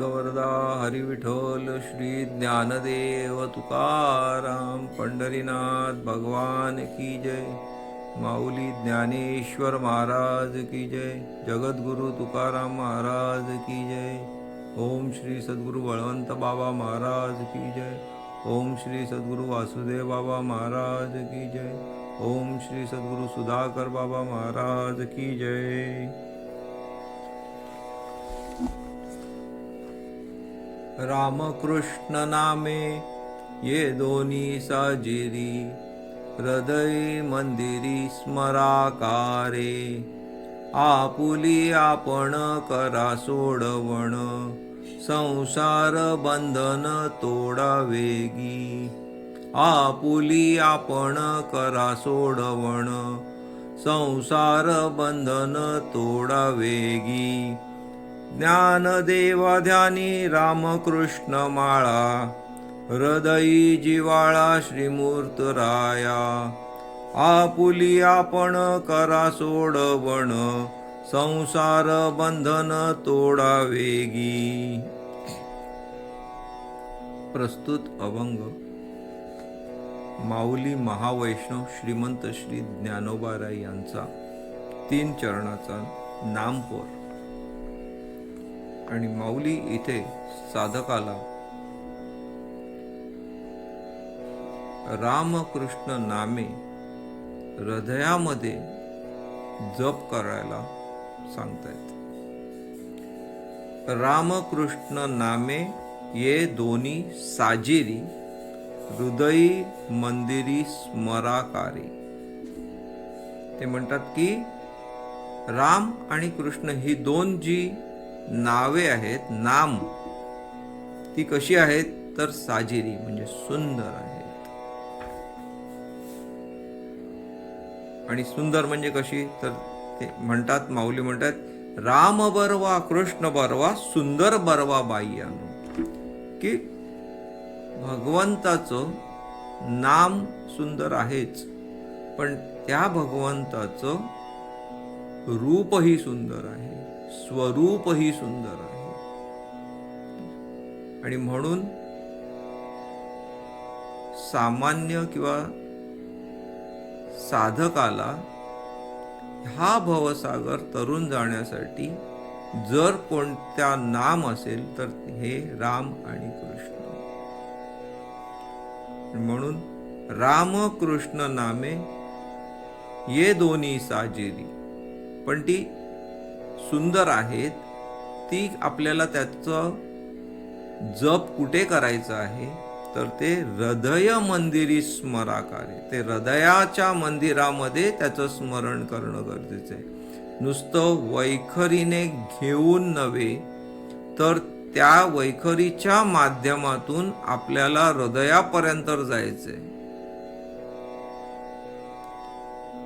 एकवरदा हरिविठोल श्री ज्ञानदेव तुकाराम पंढरीनाथ भगवान की जय. माऊली ज्ञानेश्वर महाराज की जय. जगद्गुरु तुकाराम महाराज की जय. ओम श्री सद्गुरु बळवंत बाबा महाराज की जय. ओम श्री सद्गुरु वासुदेव बाबा महाराज की जय. ओम श्री सद्गुरु सुधाकर बाबा महाराज की जय. रामकृष्ण नामे ये दोन्ही साजिरी. हृदय मंदिरी स्मराकारे. आपुली आपण करा सोडवण. संसार बंधन तोडा वेगी. आपुली आपण करा सोडवण. संसार बंधन तोडा वेगी. ज्ञानदेवा ध्यानी रामकृष्ण माळा हृदयी जिवाळा श्रीमूर्त राया आपुली आपण करा सोडवण संसार बंधन तोडा वेगी. प्रस्तुत अभंग माऊली महावैष्णव श्रीमंत श्री ज्ञानोबाराय यांचा तीन चरणाचा नामपोर आणि माऊली इथे साधकाला रामकृष्ण नामे हृदयामध्ये जप करायला सांगतायत. रामकृष्ण नामे ये दोन्ही साजेरी हृदयी मंदिरी स्मराकारी. ते म्हणतात की राम आणि कृष्ण ही दोन जी नावे आहेत नाम. ती कशी आहेत? तर साजिरी म्हणजे सुंदर आहेत. आणि सुंदर म्हणजे कशी? तर ते म्हणतात माऊली म्हणतात राम बरवा कृष्ण बरवा सुंदर बरवा बाई आणू की भगवंताचं नाम सुंदर आहेच पण त्या भगवंताचं रूपही सुंदर आहे. स्वरूपही सुंदर आहे. आणि म्हणून सामान्य किंवा साधकाला हा भवसागर तरुण जाण्यासाठी जर कोणत्या नाम असेल तर हे राम आणि कृष्ण. म्हणून राम कृष्ण नामे ये दोन्ही साजेरी. पण ती सुंदर आहेत ती आपल्याला त्याचं जप कुठे करायचं आहे? तर ते हृदय मंदिरी स्मराकारे ते हृदयाच्या मंदिरामध्ये त्याचं स्मरण करणं गरजेचं आहे. नुसतं वैखरीने घेऊन नव्हे तर त्या वैखरीच्या माध्यमातून आपल्याला हृदयापर्यंत जायचंय.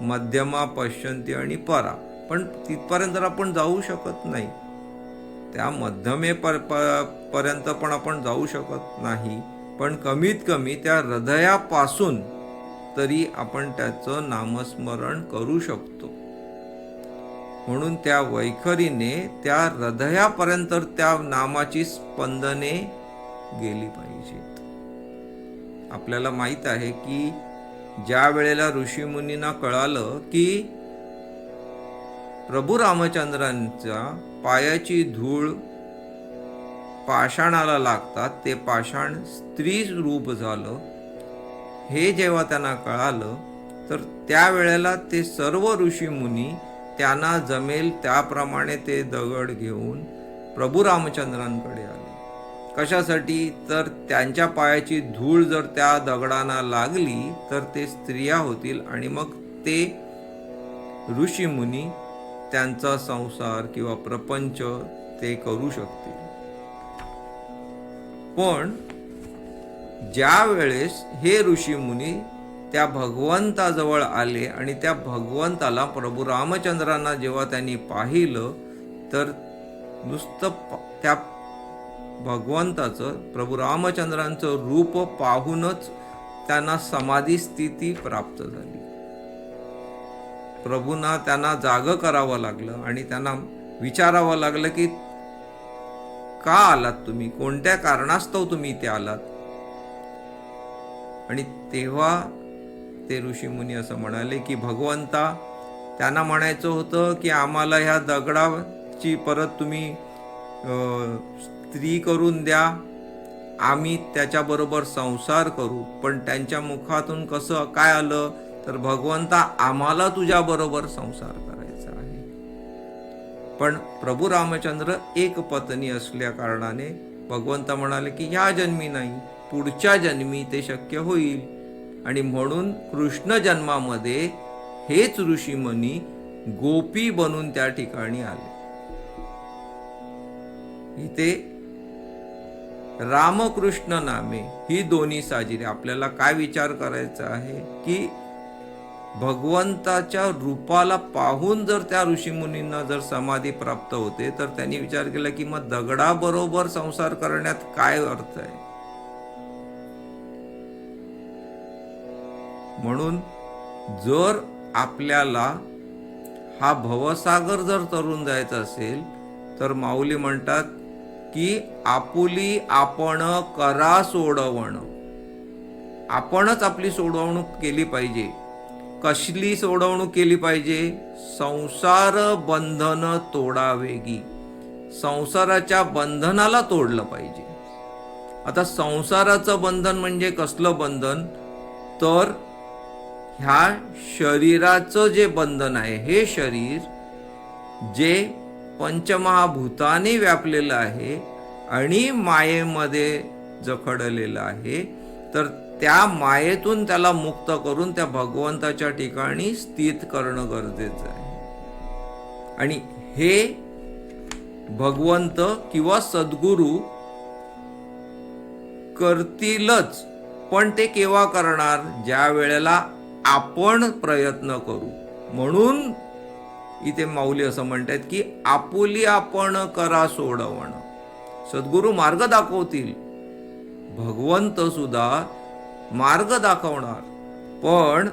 मध्यमा पश्यंती आणि परा. पण तिथपर्यंत आपण जाऊ शकत नाही त्या मध्यमे पर पर्यंत पण आपण जाऊ शकत नाही पण कमीत कमी त्या हृदयापासून तरी आपण त्याचं नामस्मरण करू शकतो. म्हणून त्या वैखरीने त्या हृदयापर्यंत त्या नामाची स्पंदने गेली पाहिजेत आपल्याला माहीत आहे की ज्या वेळेला ऋषीमुनींना कळालं की प्रभू रामचंद्रांच्या पायाची धूळ पाषाणाला लागतात. ते पाषाण स्त्री रूप झालं. हे जेव्हा त्यांना कळालं तर त्यावेळेला ते सर्व ऋषीमुनी त्यांना जमेल त्याप्रमाणे ते दगड घेऊन प्रभू रामचंद्रांकडे आले. कशासाठी? तर त्यांच्या पायाची धूळ जर त्या दगडांना लागली तर ते स्त्रिया होतील आणि मग ते ऋषीमुनी त्यांचा संसार किंवा प्रपंच ते करू शकतील. पण ज्या वेळेस हे ऋषीमुनी त्या भगवंताजवळ आले आणि त्या भगवंताला प्रभू रामचंद्रांना जेव्हा त्यांनी पाहिलं तर नुसतं त्या भगवंताचं प्रभू रामचंद्रांचं रूप पाहूनच त्यांना समाधी स्थिती प्राप्त झाली. प्रभूंना त्यांना जाग करावं लागलं आणि त्यांना विचारावं लागलं की का आलात तुम्ही? कोणत्या कारणास्तव तुम्ही इथे आलात? आणि तेव्हा ते ऋषीमुनी असं म्हणाले की भगवंता त्यांना म्हणायचं होतं की आम्हाला ह्या दगडाची परत तुम्ही स्त्री करून द्या. आम्ही त्याच्याबरोबर संसार करू. पण त्यांच्या मुखातून कसं काय आलं? तर भगवंता आम्हाला तुझ्याबरोबर संसार करायचा आहे. पण प्रभू रामचंद्र एक पत्नी असल्या कारणाने भगवंत म्हणाले की ह्या जन्मी नाही पुढच्या जन्मी ते शक्य होईल. आणि म्हणून कृष्ण जन्मामध्ये हेच ऋषीमुनी गोपी बनून त्या ठिकाणी आले. इथे रामकृष्ण नामे ही दोन्ही साजिरे. आपल्याला काय विचार करायचा आहे की भगवंताच्या रूपाला पाहून जर त्या ऋषीमुनींना जर समाधी प्राप्त होते तर त्यांनी विचार केला की मग दगडाबरोबर संसार करण्यात काय अर्थ आहे? म्हणून जर आपल्याला हा भवसागर जर तरून जायचा असेल तर माऊली म्हणतात की आपुली आपण करा सोडवण. आपणच आपली सोडवणूक केली पाहिजे. कसली सोडवणूक केली पाहिजे? संसार बंधन तोडावेगी. संसाराच्या बंधनाला तोडलं पाहिजे. आता संसाराचं बंधन म्हणजे कसलं बंधन? तर ह्या शरीराचं जे बंधन आहे हे शरीर जे पंचमहाभूताने व्यापलेलं आहे आणि मायेमध्ये जखडलेलं आहे तर त्या मायेतून त्याला मुक्त करून त्या भगवंताच्या ठिकाणी स्थित करणं गरजेचं आहे. आणि हे भगवंत किंवा सद्गुरू करतीलच पण ते केव्हा करणार? ज्या वेळेला आपण प्रयत्न करू. म्हणून इथे माऊली असं म्हणतात की आपुली आपण करा सोडवण. सद्गुरू मार्ग दाखवतील. भगवंत सुद्धा मार्ग दाखवणार. पण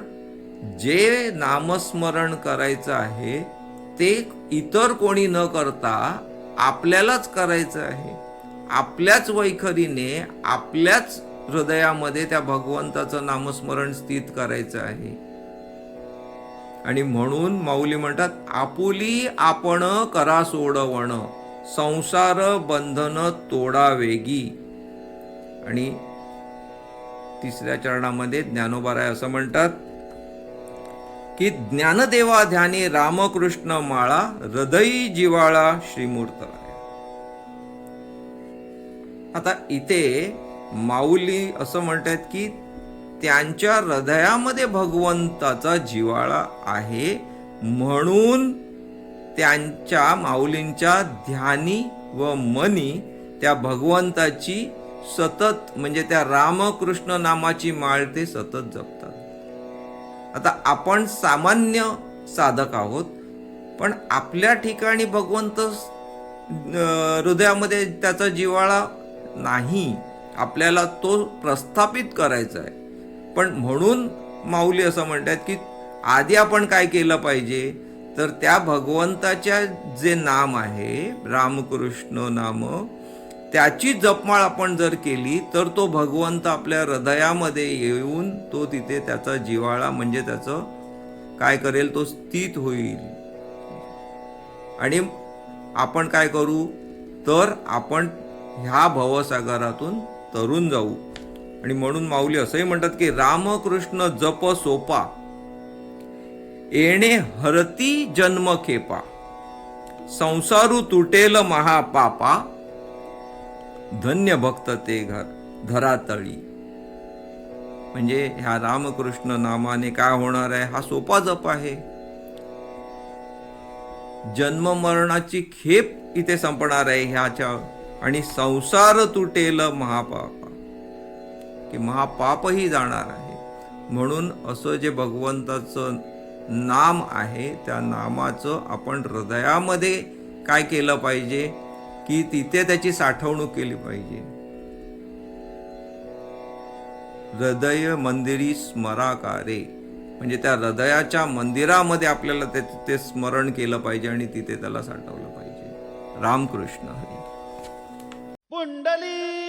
जे नामस्मरण करायचं आहे ते इतर कोणी न करता आपल्यालाच करायचं आहे. आपल्याच वैखरीने आपल्याच हृदयामध्ये त्या भगवंताचं नामस्मरण स्थित करायचं आहे. आणि म्हणून माऊली म्हणतात आपुली आपण करा सोडवण संसार बंधन तोडा वेगी आणि तिसऱ्या चरणामध्ये ज्ञानोबाराय असं म्हणतात की ज्ञानदेवा ध्यानी रामकृष्ण माळा हृदयी जिवाळा श्रीमूर्त आता इथे माऊली असं म्हणतात की त्यांच्या हृदयामध्ये भगवंताचा जिवाळा आहे म्हणून त्यांच्या माऊलींच्या ध्यानी व मनी त्या भगवंताची सतत म्हणजे त्या रामकृष्ण नामाची माळ ते सतत जपतात. आता आपण सामान्य साधक आहोत पण आपल्या ठिकाणी भगवंत हृदयामध्ये त्याचा जिवाळा नाही. आपल्याला तो प्रस्थापित करायचा आहे. पण म्हणून माऊली असं म्हणतात की आधी आपण काय केलं पाहिजे? तर त्या भगवंताच्या जे नाम आहे रामकृष्ण नाम त्याची जपमाळ आपण जर केली तर तो भगवंत आपल्या हृदयामध्ये येऊन तो तिथे त्याचा जिवाळा म्हणजे त्याचं काय करेल तो स्थित होईल. आणि आपण काय करू? तर आपण ह्या भवसागरातून तरून जाऊ. आणि म्हणून माऊली असंही म्हणतात की रामकृष्ण जप सोपा येणे हरती जन्म खेपा संसारू तुटेल महापापा धन्य भक्त ते घर धरातळी म्हणजे ह्या रामकृष्ण नामाने काय होणार आहे? हा सोपा जप आहे. जन्म मरणाची खेप इथे संपणार आहे ह्याच्या आणि संसार तुटेल महापापा. की महापापही जाणार आहे. म्हणून असं जे भगवंताचं नाम आहे त्या नामाचं आपण हृदयामध्ये काय केलं पाहिजे? की तिथे त्याची साठवणूक केली पाहिजे. हृदय मंदिरी स्मराकारे. म्हणजे त्या हृदयाच्या मंदिरामध्ये आपल्याला ते ते स्मरण केलं पाहिजे आणि तिथे त्याला साठवलं पाहिजे. रामकृष्ण हरी. पुंडली!